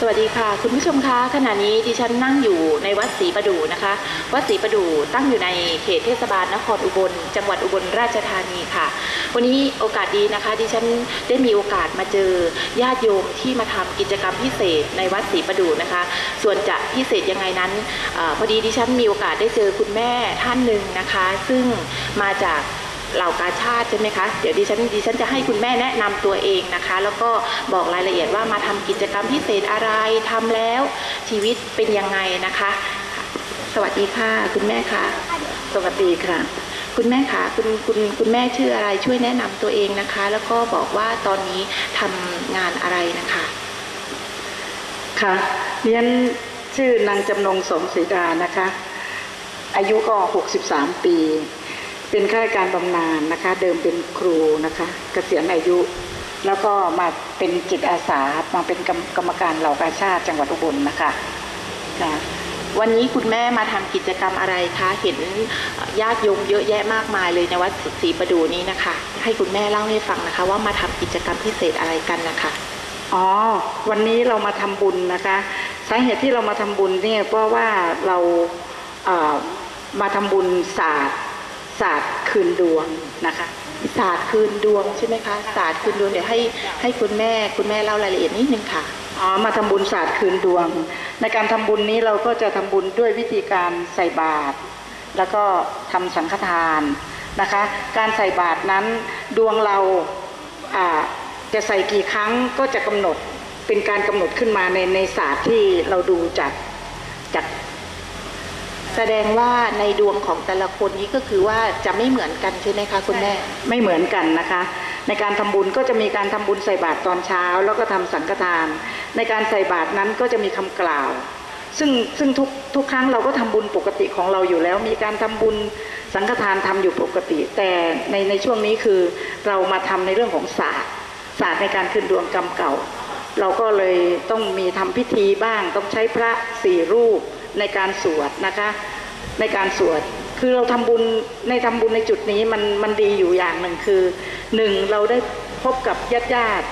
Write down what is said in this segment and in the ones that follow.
สวัสดีค่ะคุณผู้ชมคะขณะนี้ดิฉันนั่งอยู่ในวัดศรีประดู่นะคะ วัดศรีประดู่ตั้งอยู่ในเขตเทศบาลนครอุบล จังหวัดอุบลราชธานีค่ะ วันนี้โอกาสดีนะคะ ดิฉันได้มีโอกาสมาเจอญาติโยมที่มาทำกิจกรรมพิเศษในวัดศรีประดู่นะคะ ส่วนจะพิเศษยังไงนั้นอพอดีดิฉันมีโอกาสได้เจอคุณแม่ท่านหนึ่งนะคะ ซึ่งมาจาก เหล่ากาชาติใช่ไหมคะ เดี๋ยวดิฉันดิฉันจะให้คุณแม่แนะนำตัวเองนะคะ แล้วก็บอกรายละเอียดว่ามาทำกิจกรรมพิเศษอะไรทำแล้วชีวิตเป็นยังไงนะคะ สวัสดีค่ะ คุณแม่คะสวัสดีค่ะ คุณแม่คะคุณคุณคุณแม่ชื่ออะไรช่วยแนะนำตัวเองนะคะ แล้วก็บอกว่าตอนนี้ทำงานอะไรนะคะ ค่ะเรียนชื่อนางจำนงสมศรีดานะคะ อายุก็ 63 ปี เป็นข้าราชการบำนาญนะคะ เดิมเป็นครูนะคะเกษียณอายุ แล้วก็มาเป็นจิตอาสามาเป็นกรรมกรมการเหล่ากาชาติจังหวัดอุบลนะคะค่ะวันนี้คุณแม่มาทำกิจกรรมอะไรคะเห็นญาติโยมเยอะแยะมากมายเลยในวัดศรีประดูนี้นะคะ ให้คุณแม่เล่าให้ฟังนะคะ ว่ามาทำกิจกรรมพิเศษอะไรกันนะคะอ๋อ วันนี้เรามาทำบุญนะคะสาเหตุที่เรามาทำบุญเนี่ยเพราะว่าเราเอ่อมาทำบุญศาสตร์ ศาสตร์คืนดวงนะคะ ศาสตร์คืนดวงใช่ไหมคะศาสตร์คืนดวงเดี๋ยวให้ให้คุณแม่คุณแม่เล่ารายละเอียดนิดนึงค่ะอ๋อมาทำบุญศาสตร์คืนดวง ในการทำบุญนี้เราก็จะทำบุญด้วยวิธีการใส่บาตรแล้วก็ทำสังฆทานนะคะ การใส่บาตรนั้นดวงเราจะใส่กี่ครั้งก็จะกำหนดเป็นการกำหนดขึ้นมาในในศาสตร์ที่เราดูจากจาก แสดงว่าในดวงของแต่ละคนนี้ก็คือว่าจะไม่เหมือนกันใช่ไหมคะคุณแม่ไม่เหมือนกันนะคะ ในการทำบุญก็จะมีการทำบุญใส่บาตรตอนเช้า แล้วก็ทำสังฆทาน ในการใส่บาตรนั้นก็จะมีคำกล่าว ซึ่งซึ่งทุกทุกครั้งเราก็ทำบุญปกติของเราอยู่แล้ว มีการทำบุญสังฆทานทำอยู่ปกติ แต่ในในช่วงนี้คือเรามาทำในเรื่องของศาสตร์ศาสตร์ในการคืนดวงกรรมเก่า เราก็เลยต้องมีทำพิธีบ้าง ต้องใช้พระสี่รูป ในการสวดนะคะในการสวดคือเราทำบุญในทำบุญในจุดนี้มันมันดีอยู่อย่างหนึ่งคือหนึ่งเราได้พบกับญาติญาติ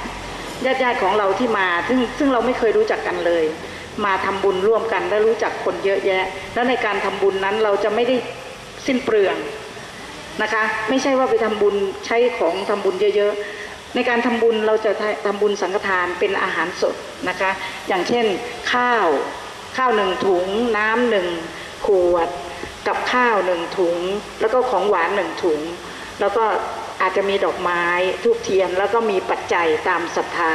ญาติญาติของเราที่มา ซึ่งซึ่งเราไม่เคยรู้จักกันเลย มาทำบุญร่วมกันและรู้จักคนเยอะแยะ แล้วในการทำบุญนั้นเราจะไม่ได้สิ้นเปลืองนะคะ ไม่ใช่ว่าไปทำบุญใช้ของทำบุญเยอะ ๆ ในการทำบุญเราจะทำบุญสังฆทานเป็นอาหารสดนะคะ อย่างเช่นข้าว ข้าวหนึ่งถุง น้ำหนึ่งขวด กับข้าวหนึ่งถุง แล้วก็ของหวานหนึ่งถุง แล้วก็อาจจะมีดอกไม้ทูบเทียนแล้วก็มีปัจจัยตามศรัทธา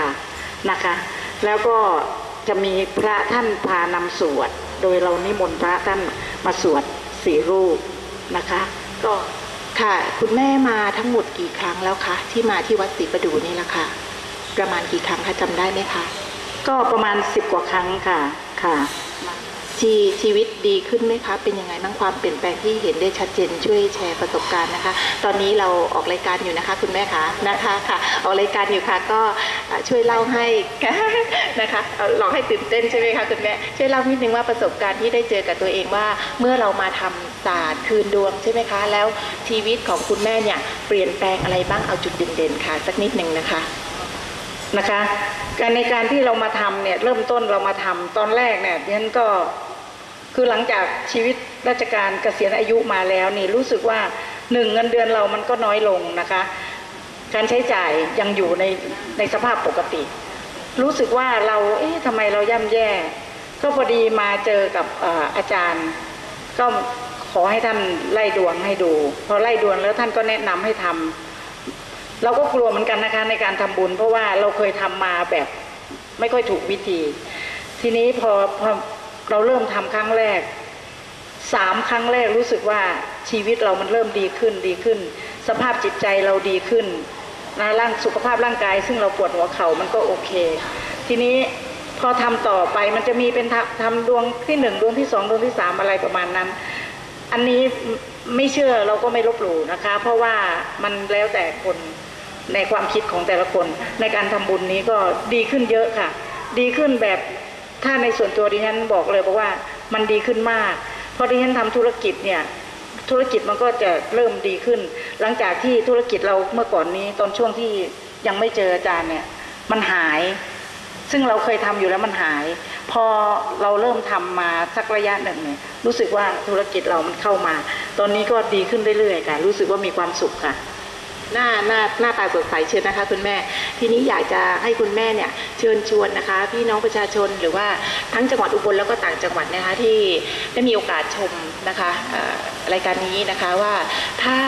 นะคะ แล้วก็จะมีพระท่านพานำสวด โดยเรานิมนต์พระท่านมาสวดสี่รูปนะคะ ก็ค่ะคุณแม่มาทั้งหมดกี่ครั้งแล้วคะที่มาที่วัดศรีประดูนี่ละค่ะประมาณกี่ครั้งคะจำได้ไหมคะก็ประมาณสิบกว่าครั้งค่ะค่ะ ชีชีวิตดีขึ้นไหมคะ เป็นยังไงบ้างความเปลี่ยนแปลงที่เห็นได้ชัดเจนช่วยแชร์ประสบการณ์นะคะ ตอนนี้เราออกรายการอยู่นะคะ คุณแม่คะนะคะค่ะ ออกรายการอยู่ค่ะก็ช่วยเล่าให้นะคะหลอกให้ตื่นเต้นใช่ไหมคะคุณแม่ช่วยเล่านิดนึงว่าประสบการณ์ที่ได้เจอกับตัวเองว่า เมื่อเรามาทำศาสตร์คืนดวงใช่ไหมคะ แล้วชีวิตของคุณแม่เนี่ยเปลี่ยนแปลงอะไรบ้างเอาจุดเด่นๆค่ะ สักนิดหนึ่งนะคะ นะคะ การในการที่เรามาทำเนี่ยเริ่มต้นเรามาทำตอนแรกเนี่ยดิฉันก็คือหลังจากชีวิตราชการเกษียณอายุมาแล้วนี่รู้สึกว่าหนึ่งเงินเดือนเรามันก็น้อยลงนะคะ การใช้จ่ายยังอยู่ในในสภาพปกติ รู้สึกว่าเราเอ๊ะทำไมเราย่ำแย่ ก็พอดีมาเจอกับออาจารย์ ก็ขอให้ท่านไล่ดวงให้ดู พอไล่ดวงแล้วท่านก็แนะนำให้ทำ เราก็กลัวเหมือนกันนะคะในการทำบุญ เพราะว่าเราเคยทำมาแบบไม่ค่อยถูกวิธี ทีนี้พอพอเราเริ่มทำครั้งแรกสามครั้งแรกรู้สึกว่าชีวิตเรามันเริ่มดีขึ้นดีขึ้น สภาพจิตใจเราดีขึ้นนะร่างสุขภาพร่างกาย ซึ่งเราปวดหัวเข่ามันก็โอเค ทีนี้พอทำต่อไปมันจะมีเป็นทำทำดวงที่หนึ่งดวงที่สองดวงที่สามอะไรประมาณนั้น อันนี้ไม่เชื่อเราก็ไม่ลบหลู่นะคะ เพราะว่ามันแล้วแต่คน ในความคิดของแต่ละคน ในการทำบุญนี้ก็ดีขึ้นเยอะค่ะ ดีขึ้นแบบถ้าในส่วนตัวดิฉันบอกเลยบอกว่ามันดีขึ้นมาก เพราะดิฉันทำธุรกิจเนี่ยธุรกิจมันก็จะเริ่มดีขึ้น หลังจากที่ธุรกิจเราเมื่อก่อนนี้ตอนช่วงที่ยังไม่เจออาจารย์เนี่ยมันหาย ซึ่งเราเคยทำอยู่แล้วมันหาย พอเราเริ่มทำมาสักระยะหนึ่งเนี่ยรู้สึกว่าธุรกิจเรามันเข้ามา ตอนนี้ก็ดีขึ้นเรื่อยๆค่ะ รู้สึกว่ามีความสุขค่ะ หน้าหน้าหน้าตาสดใสเชิญนะคะคุณแม่ ทีนี้อยากจะให้คุณแม่เนี่ยเชิญชวนนะคะพี่น้องประชาชนหรือว่าทั้งจังหวัดอุบลแล้วก็ต่างจังหวัดนะคะที่ได้มีโอกาสชมนะคะรายการนี้นะคะว่าถ้า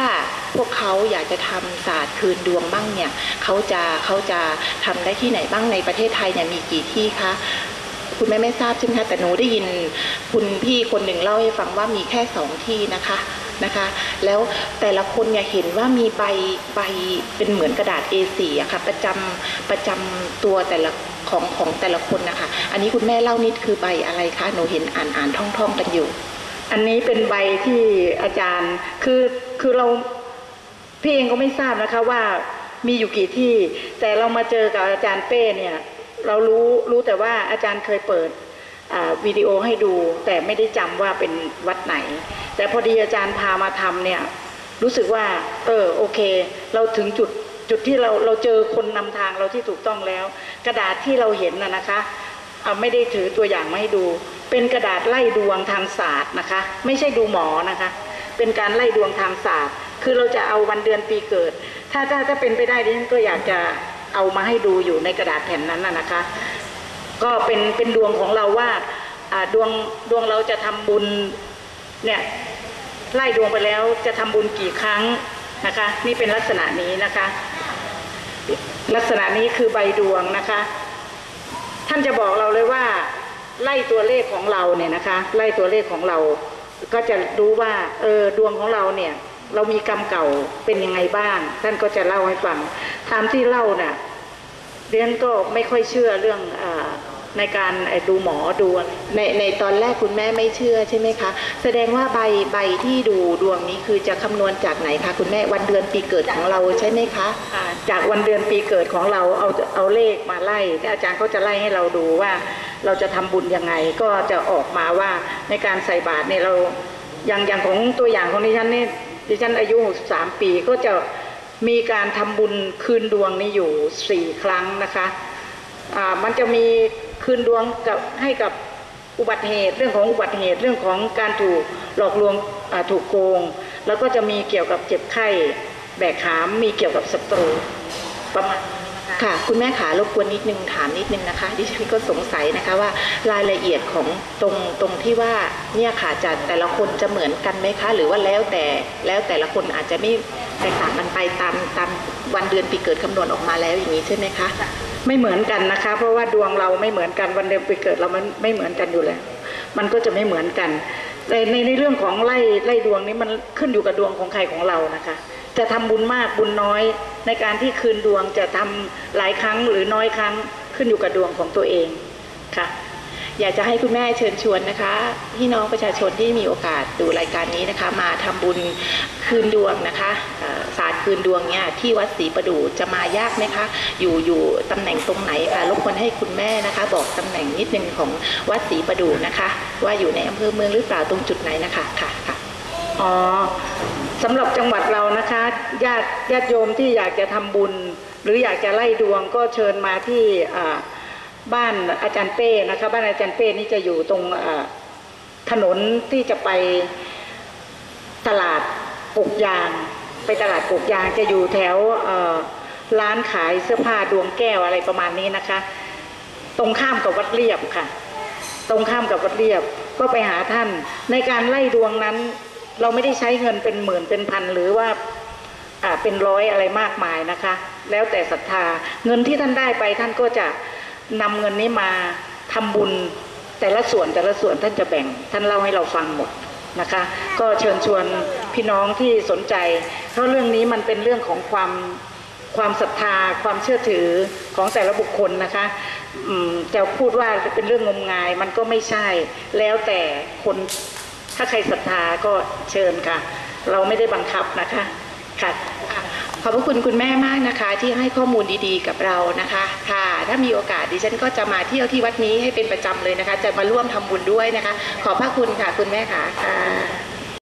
พวกเขาอยากจะทำศาสตร์คืนดวงบ้างเนี่ยเขาจะเขาจะทำได้ที่ไหนบ้างในประเทศไทยเนี่ยมีกี่ที่คะคุณแม่ไม่ทราบใช่ไหมคะแต่หนูได้ยินคุณพี่คนหนึ่งเล่าให้ฟังว่ามีแค่สองที่นะคะ นะคะ แล้วแต่ละคนเนี่ยเห็นว่ามีใบใบเป็นเหมือนกระดาษ A4 อะค่ะประจำประจำตัวแต่ละของของแต่ละคนนะคะ อันนี้คุณแม่เล่านิดคือใบอะไรคะหนูเห็นอ่านอ่านท่องท่องๆกันอยู่ อันนี้เป็นใบที่อาจารย์คือคือเราพี่เองก็ไม่ทราบนะคะว่ามีอยู่กี่ที่ แต่เรามาเจอกับอาจารย์เป้เนี่ย เรารู้รู้แต่ว่าอาจารย์เคยเปิด วิดีโอให้ดู แต่ไม่ได้จำว่าเป็นวัดไหน แต่พอดีอาจารย์พามาทำเนี่ยรู้สึกว่า เออโอเค เราถึงจุดจุดที่เราเราเจอคนนำทางเราที่ถูกต้องแล้ว กระดาษที่เราเห็นนะนะคะเอาไม่ได้ถือตัวอย่างมาให้ดู เป็นกระดาษไล่ดวงทางศาสตร์นะคะ ไม่ใช่ดูหมอนะคะ เป็นการไล่ดวงทางศาสตร์ คือเราจะเอาวันเดือนปีเกิด ถ้าถ้าถ้าเป็นไปได้ดิฉันก็อยากจะเอามาให้ดูอยู่ในกระดาษแผ่นนั้นนะนะคะ ก็เป็นเป็นดวงของเราว่าดวงดวงเราจะทำบุญเนี่ยไล่ดวงไปแล้วจะทำบุญกี่ครั้งนะคะ นี่เป็นลักษณะนี้นะคะ ลักษณะนี้คือใบดวงนะคะ ท่านจะบอกเราเลยว่า ไล่ตัวเลขของเราเนี่ยนะคะ ไล่ตัวเลขของเรา ก็จะรู้ว่าเออดวงของเราเนี่ยเรามีกรรมเก่าเป็นยังไงบ้าง ท่านก็จะเล่าให้ฟังตามที่เล่าน่ะเรียนก็ไม่ค่อยเชื่อเรื่องอ ในการไอ้ดูหมอดูอะไรในในตอนแรกคุณแม่ไม่เชื่อใช่ไหมคะ แสดงว่าใบใบที่ดูดวงนี้คือจะคำนวณจากไหนคะคุณแม่วันเดือนปีเกิดของเราใช่ไหมคะอ่าจากวันเดือนปีเกิดของเราเอาเอาเลขมาไล่อาจารย์เขาจะไล่ให้เราดูว่า เราจะทำบุญยังไงก็จะออกมาว่าในการใส่บาตรเนี่ยเราอย่างอย่างของตัวอย่างของดิฉันนี่ดิฉันอายุ 63 ปีก็จะมีการทำบุญคืนดวงนี้อยู่ 4 ครั้งนะคะอ่ามันจะมี คืนดวงกับให้กับอุบัติเหตุเรื่องของอุบัติเหตุเรื่องของการถูกหลอกลวงถูกโกง แล้วก็จะมีเกี่ยวกับเจ็บไข้แบกหามมีเกี่ยวกับศัตรูประมาณคะค่ะคุณแม่ขารบกวนนิดนึงถามนิดนึงนะคะดิฉันก็สงสัยนะคะว่ารายละเอียดของตรงตรงที่ว่าเนี่ยค่ะจะแต่ละคนจะเหมือนกันไหมคะ หรือว่าแล้วแต่แล้วแต่ละคนอาจจะไม่แตกต่างกันไปตามตามวันเดือนปีเกิดคำนวณออกมาแล้วอย่างนี้ใช่ไหมคะ ไม่เหมือนกันนะคะ เพราะว่าดวงเราไม่เหมือนกันวันเดือนปีเกิดเรามันไม่เหมือนกันอยู่แล้ว มันก็จะไม่เหมือนกันในในในเรื่องของไล่ไล่ดวงนี้มันขึ้นอยู่กับดวงของใครของเรานะคะ จะทำบุญมากบุญน้อย ในการที่คืนดวงจะทำหลายครั้งหรือน้อยครั้งขึ้นอยู่กับดวงของตัวเองค่ะ อยากจะให้คุณแม่เชิญชวนนะคะพี่น้องประชาชนที่มีโอกาสดูรายการนี้นะคะ มาทำบุญคืนดวงนะคะศาสตร์คืนดวงเนี่ยที่วัดศรีประดู่จะมายากไหมคะ อยู่อยู่ตำแหน่งตรงไหนคะรบกวนให้คุณแม่นะคะ บอกตำแหน่งนิดนึงของวัดศรีประดู่นะคะ ว่าอยู่ในอำเภอเมืองหรือเปล่าตรงจุดไหนนะคะค่ะค่ะอ๋อสำหรับจังหวัดเรานะคะญาติญาติโยมที่อยากจะทำบุญ หรืออยากจะไล่ดวงก็เชิญมาที่อ่า บ้านอาจารย์เป้นะคะบ้านอาจารย์เป้นี่จะอยู่ตรงถนนที่จะไปตลาดปลูกยาง ไปตลาดปลูกยางจะอยู่แถวร้านขายเสื้อผ้าดวงแก้วอะไรประมาณนี้นะคะ ตรงข้ามกับวัดเรียบค่ะ ตรงข้ามกับวัดเรียบก็ไปหาท่าน ในการไล่ดวงนั้น เราไม่ได้ใช้เงินเป็นหมื่นเป็นพันหรือว่าเป็นร้อยอะไรมากมายนะคะ แล้วแต่ศรัทธาเงินที่ท่านได้ไปท่านก็จะ นำเงินนี้มาทำบุญแต่ละส่วนแต่ละส่วนท่านจะแบ่ง ท่านเล่าให้เราฟังหมดนะคะ ก็เชิญชวนพี่น้องที่สนใจ เพราะเรื่องนี้มันเป็นเรื่องของความความศรัทธาความเชื่อถือของแต่ละบุคคลนะคะจะพูดว่าเป็นเรื่องงมงายมันก็ไม่ใช่ แล้วแต่คนถ้าใครศรัทธาก็เชิญค่ะ เราไม่ได้บังคับนะคะค่ะ ขอบพระคุณคุณแม่มากนะคะ ที่ให้ข้อมูลดีๆกับเรานะคะ ค่ะ ถ้ามีโอกาสดิฉันก็จะมาเที่ยวที่วัดนี้ให้เป็นประจำเลยนะคะ จะมาร่วมทำบุญด้วยนะคะ ขอบพระคุณค่ะคุณแม่ค่ะค่ะ